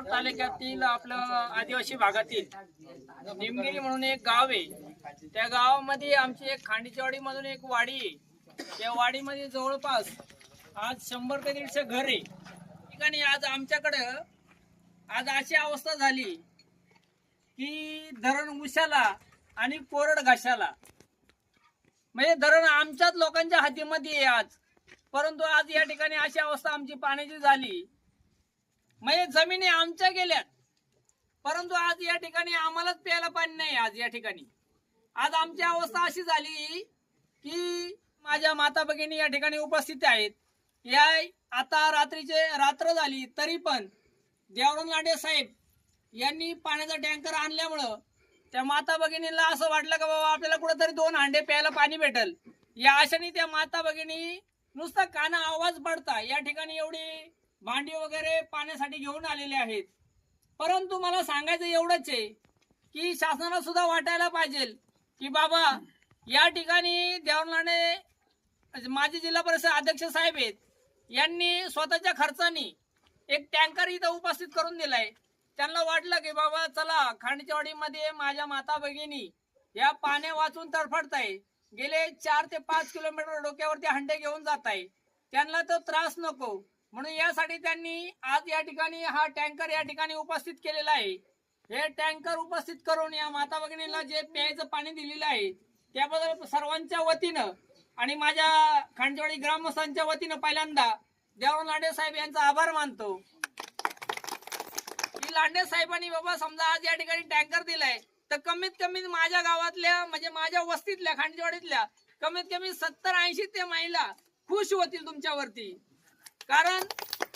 जुन्नर तालुक्यातील आपलं आदिवासी भागातील निमगिरी म्हणून एक गाव आहे. त्या गावामध्ये आमची एक खांडीचीवाडी मधून एक वाडी आहे. त्या वाडीमध्ये जवळपास आज शंभर ते दीडशे घर आहे. ठिकाणी आज आमच्याकडं आज अशी अवस्था झाली की धरण उशाला आणि कोरड घाशाला म्हणजे धरण आमच्याच लोकांच्या हातीमध्ये आहे आज. परंतु आज या ठिकाणी अशी अवस्था आमची पाण्याची झाली. म्हणजे जमिनी आमच्या गेल्यात. परंतु आज या ठिकाणी आम्हालाच प्यायला पाणी नाही आज या ठिकाणी. आज आमची अवस्था अशी झाली की माझ्या माता भगिनी या ठिकाणी उपस्थित आहेत. या आता रात्रीचे रात्र झाली तरी पण देवराम लांडे साहेब यांनी पाण्याचा टँकर आणल्यामुळं त्या माता भगिनीला असं वाटलं का बाबा आपल्याला कुठेतरी दोन हांडे प्यायला पाणी भेटल. या आशेने त्या माता भगिनी नुसता काना आवाज पडता. या ठिकाणी एवढी भांडी वगैरे पाण्यासाठी घेऊन आलेले आहेत. परंतु मला सांगायचं एवढंच आहे की शासनाला सुद्धा वाटायला पाहिजे की बाबा या ठिकाणी देवनाने माजी जिल्हा परिषद अध्यक्ष साहेब आहेत यांनी स्वतःच्या खर्चानी एक टँकर इथं उपस्थित करून दिलाय. त्यांना वाटलं की बाबा चला खांडचेवाडीमध्ये माझ्या माता भगिनी या पाण्या वाचून तडफडताय. गेले चार ते पाच किलोमीटर डोक्यावरती हंडे घेऊन जात आहे त्यांना तो त्रास नको. म्हणून यासाठी त्यांनी आज या ठिकाणी हा टँकर या ठिकाणी उपस्थित केलेला आहे. हे टँकर उपस्थित करून या माता भगिनीला जे प्यायचं पाणी दिलेलं आहे त्याबद्दल सर्वांच्या वतीनं आणि माझ्या खांडचेवाडी ग्रामस्थांच्या वतीनं पहिल्यांदा देवराम लांडे साहेब यांचा आभार मानतो. की लांडे साहेबांनी बाबा समजा आज या ठिकाणी टँकर दिलाय तर कमीत कमी माझ्या गावातल्या म्हणजे माझ्या वस्तीतल्या खांडचेवाडीतल्या कमीत कमी सत्तर ऐंशी ते महिला खुश होतील तुमच्यावरती. कारण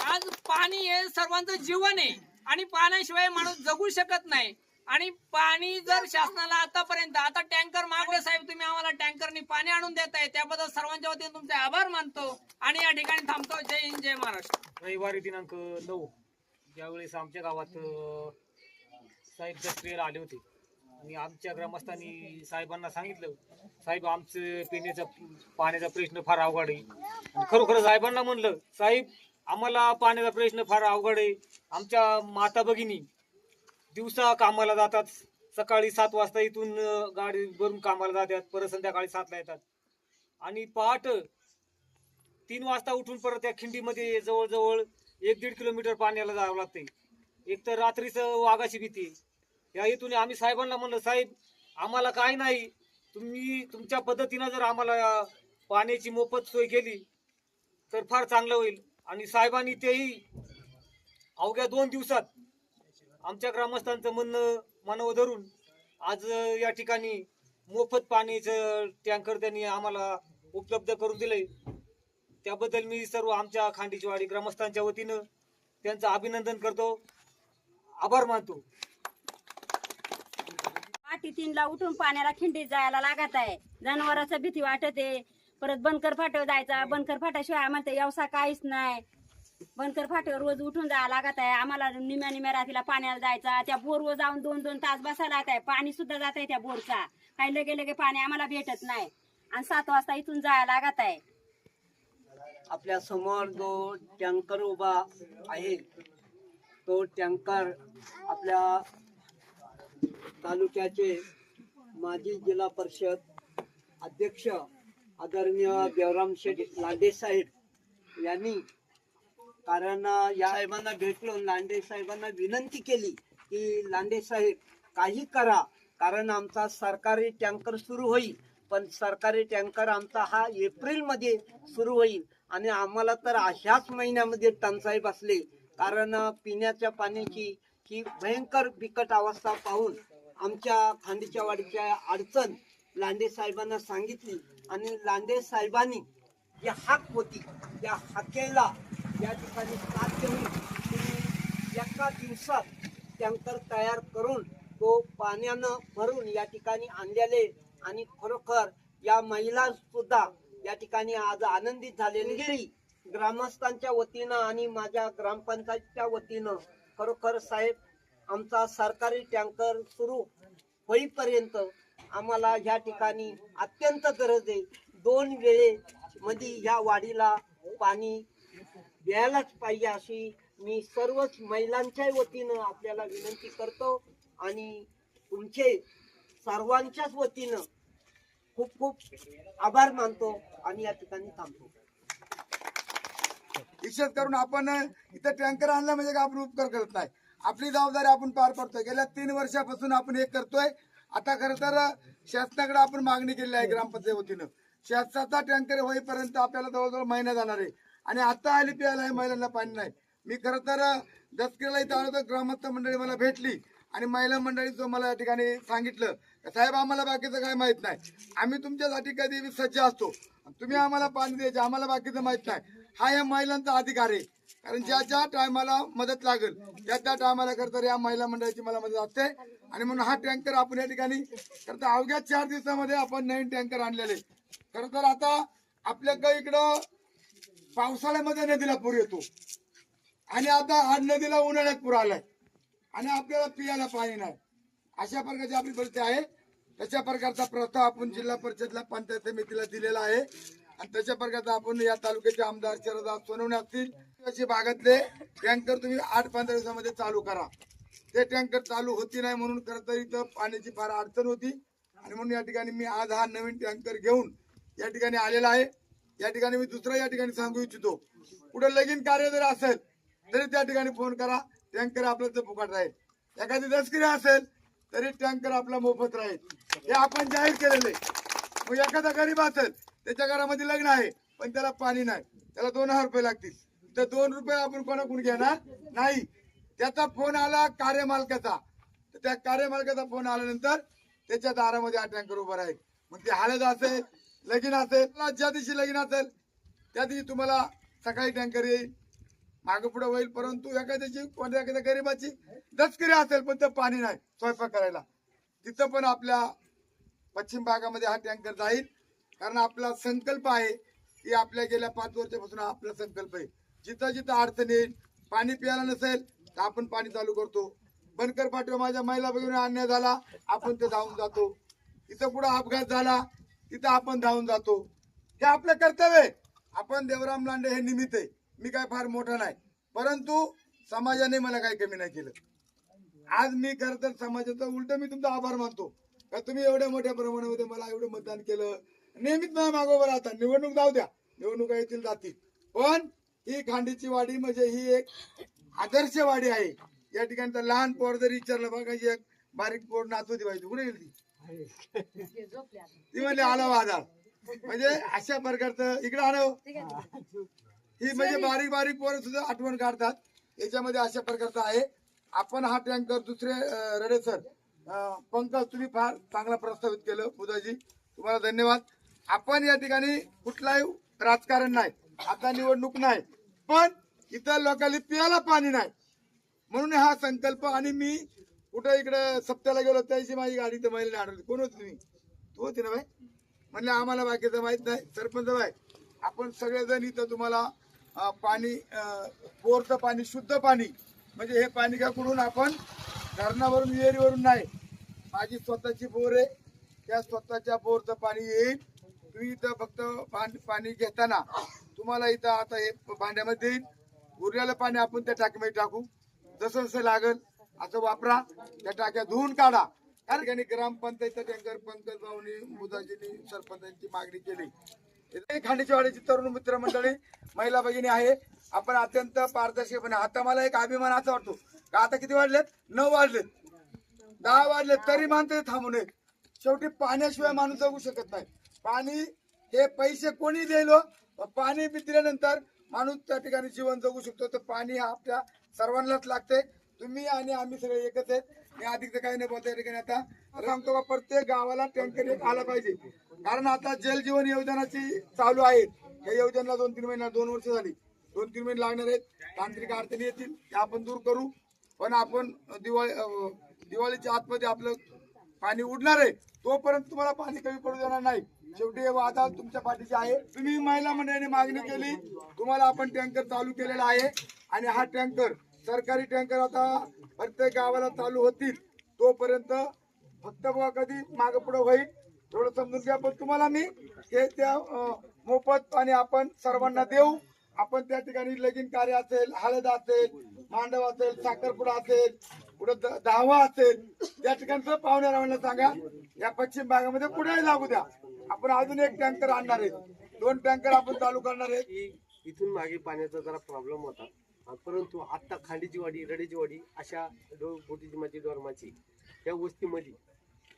आज पाणी हे सर्वांचं जीवन आहे आणि पाण्याशिवाय माणूस जगू शकत नाही. आणि पाणी जर शासनाला आतापर्यंत आता टँकर मागवे साहेब तुम्ही आम्हाला टँकरनी पाणी आणून देताय त्याबद्दल सर्वांच्या वतीने तुमचे आभार मानतो आणि या ठिकाणी थांबतो. जय हिंद जय महाराष्ट्र. रविवारी दिनांक नऊ. ज्यावेळेस आमच्या गावात अ, साहेब दसऱ्याला आले होते. आणि आमच्या ग्रामस्थांनी साहेबांना सांगितलं साहेब आमचं पिण्याचा पाण्याचा प्रश्न फार अवघड आहे. आणि खरोखर साहेबांना म्हणलं साहेब आम्हाला पाण्याचा प्रश्न फार अवघड आहे. आमच्या माता भगिनी दिवसा कामाला जातात. सकाळी सात वाजता इथून गाडी भरून कामाला जातात. परत संध्याकाळी सातला येतात. आणि पहाट तीन वाजता उठून परत त्या खिंडीमध्ये जवळजवळ एक दीड किलोमीटर पाण्याला जावं लागते एक तर रात्रीचं वाघाची भीती या इथून आम्ही साहेबांना म्हणलं साहेब आम्हाला काय नाही. तुम्ही तुमच्या पद्धतीनं जर आम्हाला पाण्याची मोफत सोय केली तर फार चांगलं होईल. आणि साहेबांनी तेही अवघ्या दोन दिवसात आमच्या ग्रामस्थांचं म्हणणं मनावर धरून आज या ठिकाणी मोफत पाण्याचं टँकर त्यांनी आम्हाला उपलब्ध करून दिलंय. त्याबद्दल मी सर्व आमच्या खांडीचीवाडी ग्रामस्थांच्या वतीनं त्यांचं अभिनंदन करतो. आभार मानतो. आठी तीनला उठून पाण्याला खिंडीत जायला लागत आहे. जनावरांचं भीती वाटत आहे. परत बनकर फाट्यावर जायचा. बनकर फाट्याशिवाय आम्हाला व्यवसाय काहीच नाही. बनकर फाट्यावर रोज उठून जायला लागत आहे. आम्हाला निम्या निम्या रात्रीला पाण्याला जायचा. त्या बोरवर जाऊन दोन दोन तास बसायला लागत आहे. पाणी सुद्धा जात आहे त्या बोरचा. काही लगे लगे पाणी आम्हाला भेटत नाही. आणि सात वाजता इथून जायला लागत आहे. आपल्यासमोर जो टँकर उभा आहे तो टँकर आपल्या तालुक्याचे माजी जिल्हा परिषद अध्यक्ष आदरणीय देवराम शेठ लांडे साहेब यांनी कारण या साहेबांना भेटलो. लांडे साहेबांना विनंती केली की लांडे साहेब काही करा कारण आमचा सरकारी टँकर सुरू होईल. पण सरकारी टँकर आमचा हा एप्रिलमध्ये सुरू होईल आणि आम्हाला तर अशाच महिन्यामध्ये टंचाई बसली. कारण पिण्याच्या पाण्याची ही भयंकर बिकट अवस्था पाहून आमच्या खांडीच्या वाडीच्या अडचण लांडे साहेबांना सांगितली आणि लांडे साहेबांनी जी हाक होती त्या हाकेला या ठिकाणी साथ देऊन एका दिवसात टँकर तयार करून तो पाण्यानं भरून या ठिकाणी आणलेले आणि खरोखर या महिला सुद्धा या ठिकाणी आज आनंदित झालेली. गेली. ग्रामस्थांच्या वतीनं आणि माझ्या ग्रामपंचायतच्या वतीनं खरोखर साहेब आमचा सरकारी टँकर सुरू होईपर्यंत आम्हाला ह्या ठिकाणी अत्यंत गरज आहे. दोन वेळे मध्ये ह्या वाडीला पाणी द्यायलाच पाहिजे अशी मी सर्वच महिलांच्या वतीनं आपल्याला विनंती करतो आणि तुमचे सर्वांच्याच वतीनं खूप खूप आभार मानतो आणि या ठिकाणी थांबतो. विशेष करून आपण इथं टँकर आणला म्हणजे का आपण उपकार करत नाही? आपली जबाबदारी आपण पार पडतोय. गेल्या तीन वर्षापासून आपण हे करतोय. आता खरं तर शासनाकडे आपण मागणी केली आहे ग्रामपंचायत वतीनं. शासनाचा टँकर होईपर्यंत आपल्याला जवळजवळ महिना जाणार आहे. आणि आता आली प्यायला आहे महिलांना पाणी नाही. मी खरं तर दसकेला इथं आलो तर ग्रामस्थ मंडळी मला भेटली. आणि महिला मंडळीचं मला या ठिकाणी सांगितलं. साहेब आम्हाला बाकीचं काय माहीत नाही. आम्ही तुमच्यासाठी कधी सज्ज असतो. तुम्ही आम्हाला पाणी द्यायचे. आम्हाला बाकीचं माहीत नाही. हा या महिलांचा अधिकार आहे. कारण ज्या ज्या टायमाला मदत लागेल त्या त्या टायमाला करता या महिला मंडळाची मला मदत असते आणि म्हणून हा टँकर आपण या ठिकाणी करता अवघ्या चार दिवसामध्ये आपण नवीन टँकर आणलेले. खर तर आता आपल्याकडे इकडं पावसाळ्यामध्ये नदीला पूर येतो. आणि आता आज नदीला उन्हाळ्यात पूर आलाय. आणि आपल्याला पियाला पाणी नाही. अशा प्रकारची आपली परिस्थिती आहे. तशा प्रकारचा प्रस्ताव आपण जिल्हा परिषदला पंचायत समितीला दिलेला आहे. आणि तशा प्रकारचा आपण या तालुक्याचे आमदार शरद सोनवणे असतील अशी भागातले टँकर तुम्ही आठ पंधरा दिवसामध्ये चालू करा. ते टँकर चालू होती नाही म्हणून खरं तर इथं पाण्याची फार अडचण होती. आणि म्हणून या ठिकाणी मी आज हा नवीन टँकर घेऊन या ठिकाणी आलेला आहे. या ठिकाणी मी दुसरा या ठिकाणी सांगू इच्छितो. कुठं लगीन कार्य जर असेल तरी त्या ठिकाणी फोन करा. टँकर आपलं फुकट राहील. एखादी लष्करी असेल तरी टँकर आपला मोफत राहील. हे आपण जाहीर केलेलं आहे. मग एखादा गरीब असेल त्याच्या घरामध्ये लग्न आहे पण त्याला पाणी नाही. त्याला दोन हजार रुपये लागतील. तर दोन रुपये आपण कोणाकडून घेणार? नाही. त्याचा फोन आला कार्यमालकाचा. तर त्या कार्यमालकाचा फोन आल्यानंतर त्याच्या दारामध्ये हा टँकर उभा राहील. मग ते हळद असेल लगीन असेल ज्या दिवशी लगीन असेल त्या दिवशी तुम्हाला सकाळी टँकर येईल. मागे पुढे होईल परंतु एखाद्याची कोणत्या एखाद्या गरीबाची दचकरी असेल पण तर पाणी नाही स्वयंपाक करायला. तिथं पण आपल्या पश्चिम भागामध्ये हा टँकर जाईल. कारण आपला संकल्प आहे की आपल्या गेल्या पाच वर्षापासून आपला संकल्प आहे. जिथं जिथं अडचण येईल पाणी प्यायला नसेल तर आपण पाणी चालू करतो. बनकर पाठवा माझ्या महिला बघून अन्याय झाला आपण ते धावून जातो. इथं पुढे अपघात झाला तिथं आपण धावून जातो. हे आपलं कर्तव्य आहे. आपण देवराम लांडे हे निमित्त आहे. मी काय फार मोठा नाही. परंतु समाजाने मला काही कमी नाही केलं. आज मी खरं तर समाजाचं उलट मी तुमचा आभार मानतो. का तुम्ही एवढ्या मोठ्या प्रमाणामध्ये मला एवढं मतदान केलं. नेहमीच मला मागोवर राहता. निवडणूक जाऊ द्या. निवडणुका येतील जातील. पण ही खांडीची वाडी म्हणजे ही एक आदर्श वाडी आहे. या ठिकाणी लहान पोर जरी विचारलं बघा एक बारीक पोर नाचवती पाहिजे कुठे गेली ती? म्हणजे आला वादा म्हणजे अशा प्रकारचं इकडे आलो. ही म्हणजे बारीक बारीक पोरं सुद्धा आठवण काढतात. याच्यामध्ये अशा प्रकारचं आहे. आपण हा टँकर दुसरे रडे सर पंकज तुम्ही फार चांगला प्रस्तावित केलं बुधाजी. तुम्हाला धन्यवाद. आपण या ठिकाणी कुठलाही राजकारण नाही. आता निवडणूक नाही. पण इतर लोकांनी पियाला पाणी नाही. म्हणून हा संकल्प आणि मी कुठं इकडे सप्त्याला गेलो त्याची माझी गाडी तर महिला आढळली. कोण होती तुम्ही तू होती ना बाई? म्हणले आम्हाला बाकीचं माहीत नाही. सरपंच बाय आपण सगळेजण इथं तुम्हाला पाणी बोरचं पाणी शुद्ध पाणी म्हणजे हे पाणी का कुठून आपण धरणावरून विहिरीवरून नाही. माझी स्वतःची बोर आहे. त्या स्वतःच्या बोरचं पाणी येईल. तुम्ही इथं फक्त पाणी घेताना तुम्हाला इथं आता हे भांड्यामध्ये येईल उरलेलं पाणी आपण त्या टाकीमध्ये टाकू. जसं जसं लागल असं वापरा. त्या टाक्या धुवून काढा. कारण ग्रामपंचायत टँकर पंकज भाऊनी मुदाजींनी सरपंचांची मागणी केली. इथे खांडीच्या तरुण मित्र मंडळी महिला भगिनी आहे. आपण अत्यंत पारदर्शकपणे आता मला एक अभिमान असा वाटतो. का आता किती वाढलेत? नऊ वाजलेत दहा वाजले तरी मानते थांबू नये शेवटी पाण्याशिवाय माणूस जगू शकत नाही. पाणी हे पैसे कोणी दिलो हो? पाणी बी दिल्यानंतर माणूस त्या ठिकाणी जीवन जगू शकतो. तर पाणी हा आपल्या सर्वांनाच लागते. तुम्ही आणि आम्ही सगळे एकच आहेत. मी अधिक तर काही नाही बोलतो या ठिकाणी आता. सांगतो का प्रत्येक गावाला टँकर एक आला पाहिजे. कारण आता जल जीवन योजनाची चालू आहे या योजनेला दोन तीन महिना दोन वर्ष झाली. दोन तीन महिने लागणार आहेत. तांत्रिक अडचणी येतील. त्या आपण दूर करू. पण आपण दिवाळी दिवाळीच्या आतमध्ये आपलं पाणी उडणार आहे. तोपर्यंत तुम्हाला पाणी कमी पडू देणार नाही. शेवटी हे वादा तुमच्या पाठीचे आहे. तुम्ही महिला मंडळाने मागणी केली. तुम्हाला आपण टँकर चालू केलेला आहे. आणि हा टँकर सरकारी टँकर आता प्रत्येक गावाला चालू होतील. तोपर्यंत फक्त बघा कधी माग पुढे होईल थोडं समजून घ्या. पण तुम्हाला मी ते त्या मोफत आणि आपण सर्वांना देऊ. आपण त्या ठिकाणी लगीन कार्य असेल हळद असेल मांडव असेल साखरपुडा असेल पुढे द- दहावा असेल त्या ठिकाणचं पाहुण्या रावणला सांगा. या पश्चिम भागामध्ये पुढे लागू द्या. आपण अजून एक टँकर आणणार आहे दोन टँकर आपण चालू करणार आहे इथून मागे पाण्याचा जरा प्रॉब्लेम होता. परंतु आता खांडीची वाडी रडेची वाडी अशा डो बोटीची माझी डोरमाची या वस्तीमध्ये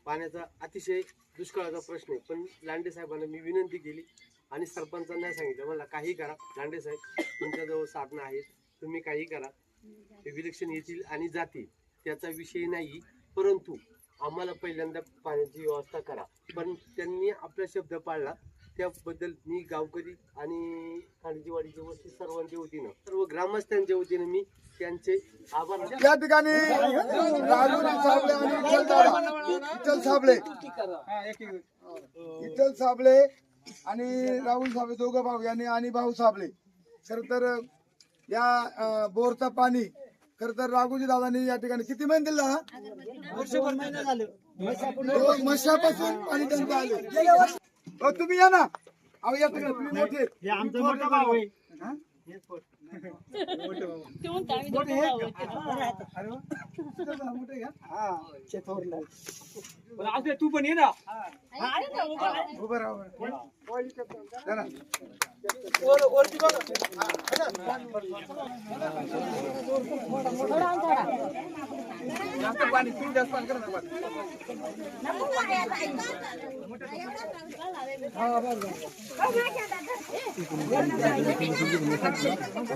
पाण्याचा अतिशय दुष्काळाचा प्रश्न आहे. पण लांडे साहेबांना मी विनंती केली आणि सरपंचांना सांगितलं मला काही करा लांडे साहेब तुमच्याजवळ साधनं आहेत तुम्ही काही करा. ते विलक्षण येतील आणि जातील त्याचा विषय नाही. परंतु आम्हाला पहिल्यांदा पाण्याची व्यवस्था करा. पण त्यांनी आपला शब्द पाळला. त्याबद्दल मी गावकरी आणि खांडजीवाडीच्या वस्ती सर्वांच्या वतीनं सर्व ग्रामस्थांच्या वतीनं मी त्यांचे आभार या ठिकाणी राजूरी साबळे आणि विठ्ठल दादा विठ्ठल साबळे. विठ्ठल साबळे आणि राहुल साबळे दोघं भाऊ यांनी आणि भाऊ साबळे. खर तर या बोरचा बोरचं पाणी खर तर राघोजी दादांनी या ठिकाणी किती महिने दिला दोन वर्षापासून पाणी त्यांचं आलं. अहो, तुम्ही या ना. अहो या तुम्ही मोठे भाऊ तू पण ये ना उभं राहा, उभं राहा. चला. हो दुसरं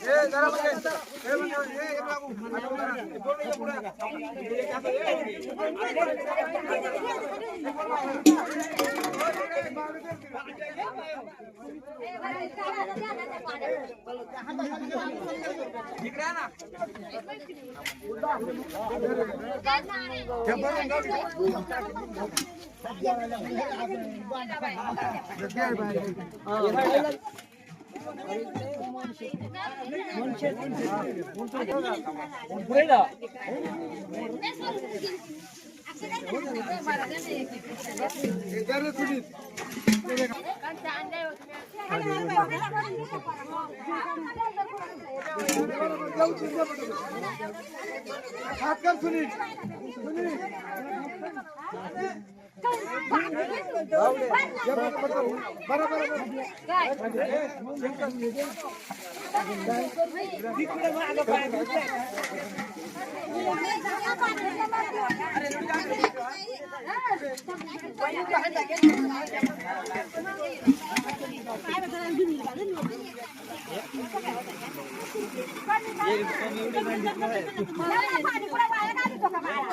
कर Sunil Sunil Kau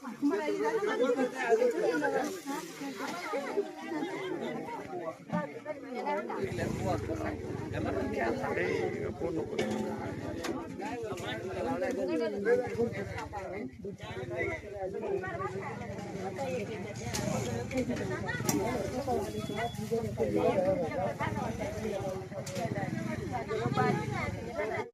Hvala vam.